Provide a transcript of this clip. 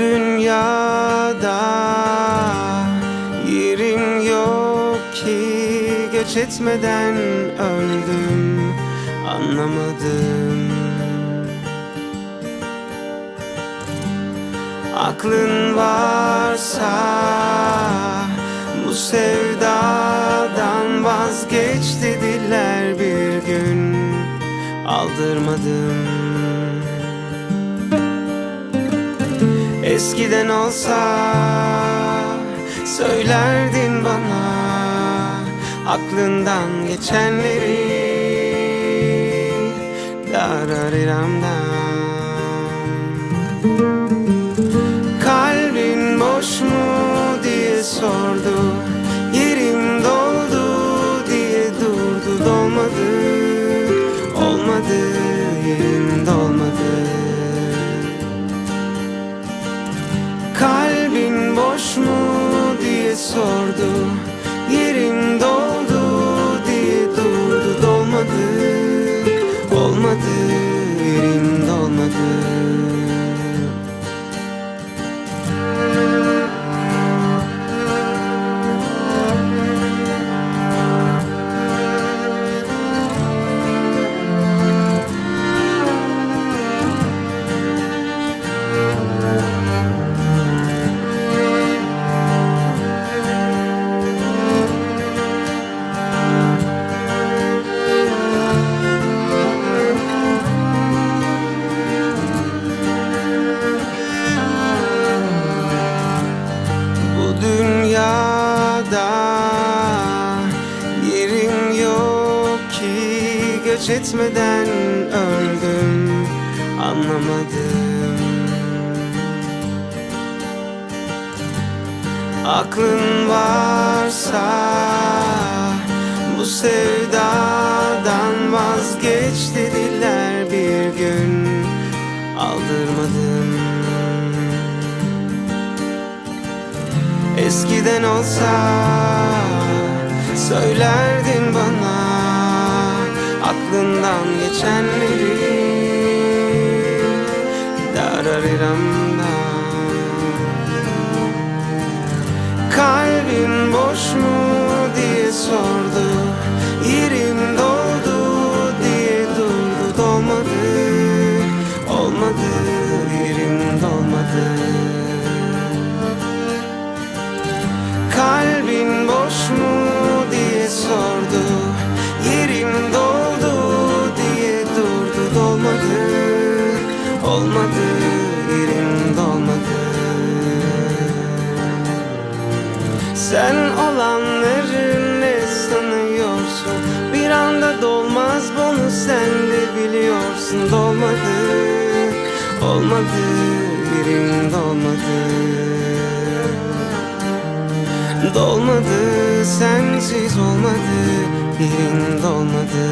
dünyada yerim yok ki göç etmeden öldüm anlamadım. Aklın varsa bu sevdadan vazgeç dediler bir gün aldırmadım Eskiden olsa söylerdin bana aklından geçenleri sordu göç etmeden öldüm anlamadım. Aklın varsa bu sevdadan vazgeç dediler bir gün aldırmadım. Eskiden olsa söylerdin Darariramda Kalbin boş mu diye sordu Sen olanları ne sanıyorsun? Bir anda dolmaz bunu sen de biliyorsun. Dolmadı, olmadı Yerim dolmadı. Dolmadı sensiz olmadı yerin dolmadı